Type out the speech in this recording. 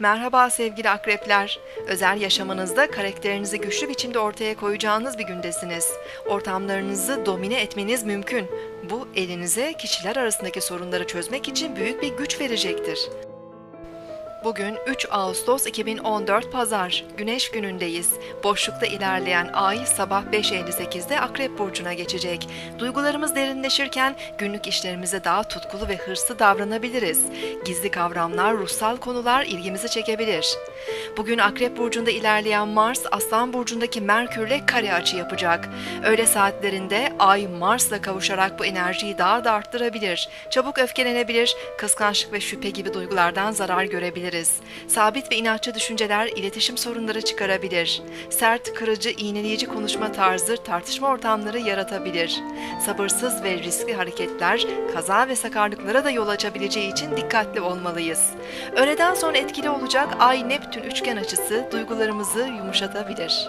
Merhaba sevgili akrepler. Özel yaşamınızda karakterinizi güçlü biçimde ortaya koyacağınız bir gündesiniz. Ortamlarınızı domine etmeniz mümkün. Bu elinize kişiler arasındaki sorunları çözmek için büyük bir güç verecektir. Bugün 3 Ağustos 2014 Pazar, Güneş günündeyiz. Boşlukta ilerleyen ay sabah 5.58'de Akrep Burcu'na geçecek. Duygularımız derinleşirken günlük işlerimize daha tutkulu ve hırslı davranabiliriz. Gizli kavramlar, ruhsal konular ilgimizi çekebilir. Bugün Akrep Burcu'nda ilerleyen Mars, Aslan Burcu'ndaki Merkür'le kare açı yapacak. Öğle saatlerinde Ay Mars'la kavuşarak bu enerjiyi daha da arttırabilir. Çabuk öfkelenebilir, kıskançlık ve şüphe gibi duygulardan zarar görebiliriz. Sabit ve inatçı düşünceler iletişim sorunları çıkarabilir. Sert, kırıcı, iğneleyici konuşma tarzı tartışma ortamları yaratabilir. Sabırsız ve riskli hareketler kaza ve sakarlıklara da yol açabileceği için dikkatli olmalıyız. Öğleden sonra etkili olacak Ay-Neptün üçgen açısı duygularımızı yumuşatabilir.